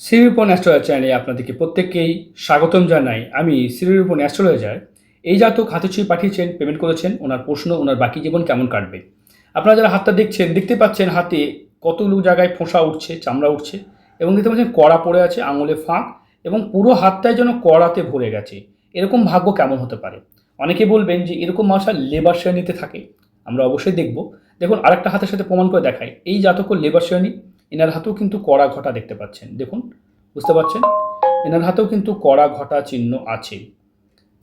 Shrirupan astrologer চ্যানেলে আপনাদেরকে প্রত্যেককেই স্বাগতম জানাই। আমি শ্রীরূপন অ্যাস্ট্রোলজার এই জাতক হাতে ছুঁয়ে পাঠিয়েছেন পেমেন্ট করেছেন, ওনার প্রশ্ন, ওনার বাকি জীবন কেমন কাটবে? আপনারা যারা হাতটা দেখছেন, দেখতে পাচ্ছেন হাতে কতগুলো জায়গায় ফোঁসা উঠছে, চামড়া উঠছে এবং দেখতে পাচ্ছেন কড়া পড়ে আছে, আঙুলে ফাঁক এবং পুরো হাতটায় যেন কড়াতে ভরে গেছে। এরকম ভাগ্য কেমন হতে পারে? অনেকে বলবেন যে এরকম মানুষরা লেবার শ্রেণীতে থাকে। আমরা অবশ্যই দেখব। দেখুন, আরেকটা হাতের সাথে প্রমাণ করে দেখাই। এই জাতক লেবার শ্রেণি এনার হাতেও কিন্তু কড়া ঘটা দেখতে পাচ্ছেন। দেখুন, বুঝতে পারছেন? এনার হাতেও কিন্তু কড়া ঘটা চিহ্ন আছে।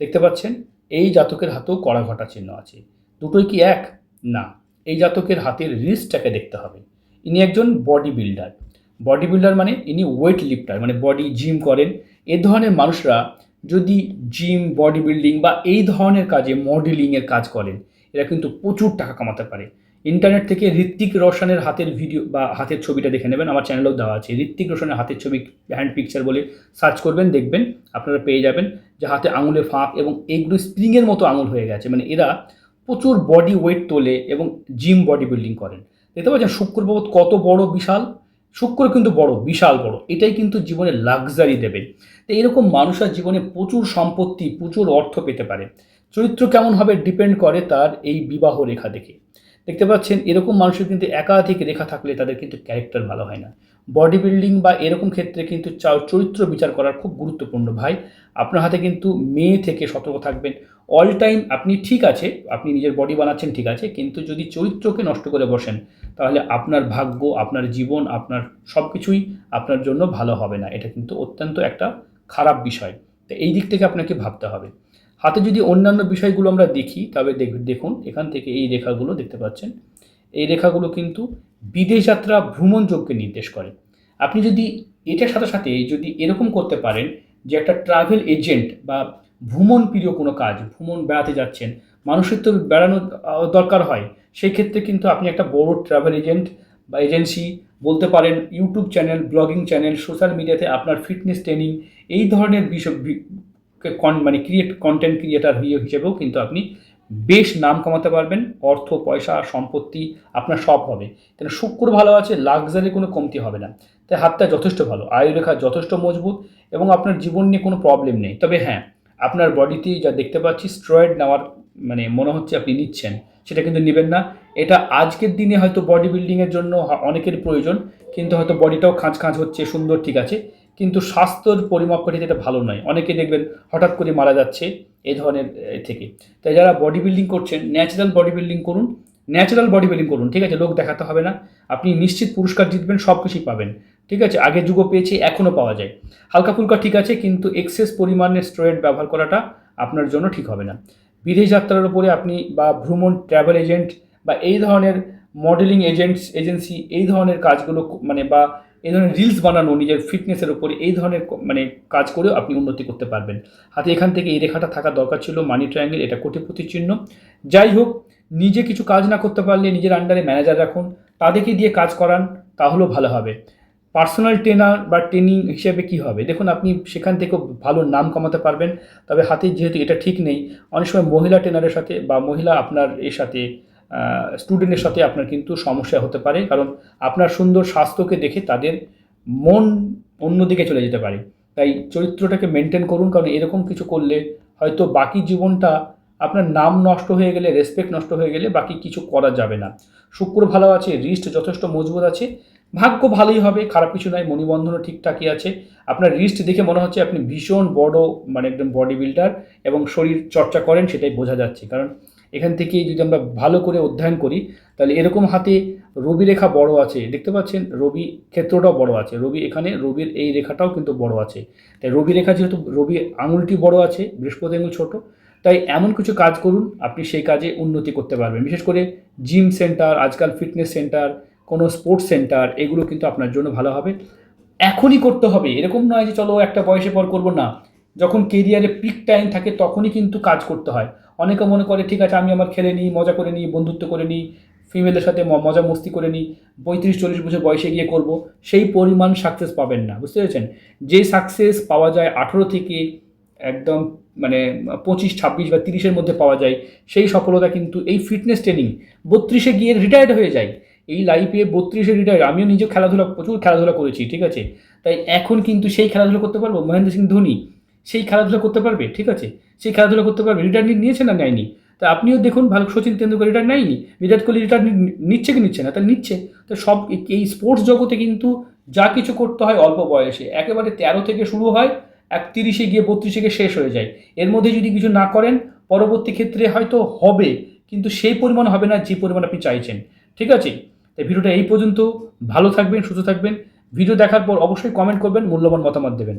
দেখতে পাচ্ছেন? এই জাতকের হাতেও কড়া ঘটা চিহ্ন আছে। দুটোই কি এক? না। এই জাতকের হাতের রিস্টটাকে দেখতে হবে। ইনি একজন বডি বিল্ডার বডি বিল্ডার মানে ইনি ওয়েট লিফটার মানে বডি জিম করেন। এ ধরনের মানুষরা যদি জিম বডি বিল্ডিং বা এই ধরনের কাজে মডেলিংয়ের কাজ করেন, এরা কিন্তু প্রচুর টাকা কামাতে পারে। ইন্টারনেট থেকে ঋত্বিক রোশনের হাতের ভিডিও বা হাতের ছবিটা দেখে নেবেন, আমার চ্যানেলেও দেওয়া আছে। ঋত্বিক রোশনের হাতের ছবি হ্যান্ড পিকচার বলে সার্চ করবেন, দেখবেন, আপনারা পেয়ে যাবেন যে হাতে আঙুলে ফাঁক এবং এইগুলো স্প্রিংয়ের মতো আঙুল হয়ে গেছে। মানে এরা প্রচুর বডি ওয়েট তোলে এবং জিম বডি বিল্ডিং করেন। দেখতে পাচ্ছেন শুক্র বাবদ কত বড়, বিশাল? শুক্র কিন্তু বড়, বিশাল বড়। এটাই কিন্তু জীবনে লাক্সারি দেবে। তো এরকম মানুষের জীবনে প্রচুর সম্পত্তি, প্রচুর অর্থ পেতে পারে। চরিত্র কেমন হবে ডিপেন্ড করে তার এই বিবাহ রেখা দেখে। দেখতে পাচ্ছেন, এরকম মানুষের কিন্তু একাধিক রেখা থাকলে তাদের কিন্তু ক্যারেক্টার ভালো হয় না। বডি বিল্ডিং বা এরকম ক্ষেত্রে কিন্তু চরিত্র বিচার করার খুব গুরুত্বপূর্ণ ভাই। আপনার হাতে কিন্তু মেয়ে থেকে সতর্ক থাকবেন। অল টাইম আপনি ঠিক আছে, আপনি নিজের বডি বানাচ্ছেন, ঠিক আছে। কিন্তু যদি চরিত্রকে নষ্ট করে বসেন, তাহলে আপনার ভাগ্য, আপনার জীবন, আপনার সব কিছুই আপনার জন্য ভালো হবে না। এটা কিন্তু অত্যন্ত একটা খারাপ বিষয়। তো এই দিক থেকে আপনাকে ভাবতে হবে। হাতে যদি অন্যান্য বিষয়গুলো আমরা দেখি তবে দেখ- দেখুন এখান থেকে এই রেখাগুলো দেখতে পাচ্ছেন। এই রেখাগুলো কিন্তু বিদেশ যাত্রা ভ্রমণ যোগকে নির্দেশ করে। আপনি যদি এটার সাথে সাথে যদি এরকম করতে পারেন যে একটা ট্রাভেল এজেন্ট বা ভ্রমণ প্রিয় কোনো কাজ ভ্রমণ বেড়াতে যাচ্ছেন মানুষের তো বেড়ানোর আহ, দরকার হয় সেই ক্ষেত্রে কিন্তু আপনি একটা বড় ট্রাভেল এজেন্ট বা এজেন্সি বলতে পারেন YouTube channel blogging channel social মিডিয়াতে আপনার ফিটনেস ট্রেনিং এই ধরনের বিষয় মানে ক্রিয়েট কন্টেন্ট ক্রিয়েটার হিসেবেও কিন্তু আপনি বেশ নাম কমাতে পারবেন, অর্থ, পয়সা, সম্পত্তি, আপনার সব হবে। কেন শুক্র ভালো আছে লাক্সারি কোনো কমতি হবে না। তাই হাতটা যথেষ্ট ভালো, আয়ুরেখা যথেষ্ট মজবুত এবং আপনার জীবন নিয়ে কোনো প্রবলেম নেই। তবে হ্যাঁ আপনার বডিতে যা দেখতে পাচ্ছি স্টেরয়েড নেওয়ার মানে মনে হচ্ছে আপনি নিচ্ছেন, সেটা কিন্তু নেবেন না। এটা আজকের দিনে হয়তো বডি বিল্ডিংয়ের জন্য অনেকের প্রয়োজন, কিন্তু হয়তো বডিটাও খাঁচ খাঁচ হচ্ছে, সুন্দর ঠিক আছে। কিন্তু স্বাস্থ্যর পরিমাপকাঠিতে এটা ভালো নয়। অনেকে দেখবেন হঠাৎ করে মারা যাচ্ছে এই ধরনের থেকে। তাই যারা বডি বিল্ডিং করছেন ন্যাচারাল বডি বিল্ডিং করুন ন্যাচারাল বডি বিল্ডিং করুন, ঠিক আছে? লোক দেখাতে হবে না। আপনি নিশ্চিত পুরস্কার জিতবেন, সব কিছুই পাবেন, ঠিক আছে? আগে যুগও পেয়েছি, এখনও পাওয়া যায়। হালকা ফুলকা ঠিক আছে, কিন্তু এক্সেস পরিমাণে স্টেরয়েড ব্যবহার করাটা আপনার জন্য ঠিক হবে না। বিদেশ যাত্রার উপরে আপনি বা ভ্রমণ ট্রাভেল এজেন্ট বা এই ধরনের মডেলিং এজেন্টস এজেন্সি এই ধরনের কাজগুলো মানে বা এই ধরনের রিলস বানানো, নিজের ফিটনেসের উপরে এই ধরনের মানে কাজ করেও আপনি উন্নতি করতে পারবেন। হাতে এখান থেকে এই রেখাটা থাকা দরকার ছিল মানি ট্রায়াঙ্গেল এটা কোটিপতি চিহ্ন। যাই হোক, নিজে কিছু কাজ না করতে পারলে নিজের আন্ডারে ম্যানেজার রাখুন, তাদেরকে দিয়ে কাজ করান, তাহলেও ভালো হবে। পার্সোনাল ট্রেনার বা ট্রেনিং হিসেবে কি হবে? দেখুন, আপনি সেখান থেকেও ভালো নাম কমাতে পারবেন, তবে হাতে যেহেতু এটা ঠিক নেই, অনেক সময় মহিলা ট্রেনারের সাথে বা মহিলা আপনার এর সাথে স্টুডেন্টের সাথে আপনার কিন্তু সমস্যা হতে পারে, কারণ আপনার সুন্দর স্বাস্থ্যকে দেখে তাদের মন অন্যদিকে চলে যেতে পারে। তাই চরিত্রটাকে মেনটেন করুন, কারণ এরকম কিছু করলে হয়তো বাকি জীবনটা আপনার নাম নষ্ট হয়ে গেলে রেসপেক্ট নষ্ট হয়ে গেলে বাকি কিছু করা যাবে না। শুক্র ভালো আছে রিস্ট যথেষ্ট মজবুত আছে, ভাগ্য ভালোই হবে, খারাপ কিছু নয় মণিবন্ধনও ঠিকঠাকই আছে। আপনার রিস্ট দেখে মনে হচ্ছে আপনি ভীষণ বড় মানে একদম বডি বিল্ডার এবং শরীর চর্চা করেন, সেটাই বোঝা যাচ্ছে। কারণ এখান থেকে যদি আমরা ভালো করে অধ্যয়ন করি, তাহলে এরকম হাতে রবি রেখা বড় আছে। দেখতে পাচ্ছেন? রবি ক্ষেত্রটাও বড় আছে। রবি এখানে, রবির এই রেখাটাও কিন্তু বড় আছে। তাই রবি রেখা যেহেতু, রবি আঙুলটি বড় আছে, বৃহস্পতি আঙুল ছোট, তাই এমন কিছু কাজ করুন, আপনি সেই কাজে উন্নতি করতে পারবেন। বিশেষ করে জিম সেন্টার, আজকাল ফিটনেস সেন্টার, কোনো স্পোর্টস সেন্টার, এগুলো কিন্তু আপনার জন্য ভালো হবে। এখনই করতে হবে। এরকম নয় যে চলো একটা বয়সে পর করব না। যখন কেরিয়ারে পিক টাইম থাকে, তখনই কিন্তু কাজ করতে হয়। অনেকে মনে করে, ঠিক আছে, আমি আমার খেলে নিই, মজা করে নিই, বন্ধুত্ব করে নিই ফিমেলের সাথে মজা মস্তি করে নিই, পঁয়ত্রিশ, চল্লিশ বছর বয়সে গিয়ে করব। সেই পরিমাণ সাকসেস পাবেন না, বুঝতে পেরেছেন? যে সাকসেস পাওয়া যায় আঠেরো থেকে একদম মানে পঁচিশ, ছাব্বিশ বা তিরিশের মধ্যে পাওয়া যায়, সেই সফলতা কিন্তু এই ফিটনেস ট্রেনিং বত্রিশে গিয়ে রিটায়ার্ড হয়ে যায়। এই লাইফে বত্রিশে রিটায়ার আমিও নিজে খেলাধুলা, প্রচুর খেলাধুলা করেছি, ঠিক আছে? তাই এখন কিন্তু সেই খেলাধুলা করতে পারব? মহেন্দ্র সিং ধোনি সেই খেলাধুলা করতে পারবে? ঠিক আছে। সেই খেলাধুলা করতে পারবে। রিটায়ার নিয়েছে না নেয়নি? তা আপনিও দেখুন ভালো সচিন তেন্ডুলকর রিটায়ার নেয়নি? বিরাট কোহলি রিটায়ার নিচ্ছে কি নিচ্ছে না? তা নিচ্ছে। তো সব এই স্পোর্টস জগতে কিন্তু যা কিছু করতে হয় অল্প বয়সে। একেবারে তেরো থেকে শুরু হয়, এক তিরিশে গিয়ে বত্রিশে গিয়ে শেষ হয়ে যায়। এর মধ্যে যদি কিছু না করেন, পরবর্তী ক্ষেত্রে হয়তো হবে, কিন্তু সেই পরিমাণ হবে না যে পরিমাণ আপনি চাইছেন। ঠিক আছে? তাই ভিডিওটা এই পর্যন্ত। ভালো থাকবেন, সুস্থ থাকবেন। ভিডিও দেখার পর অবশ্যই কমেন্ট করবেন, মূল্যবান মতামত দেবেন।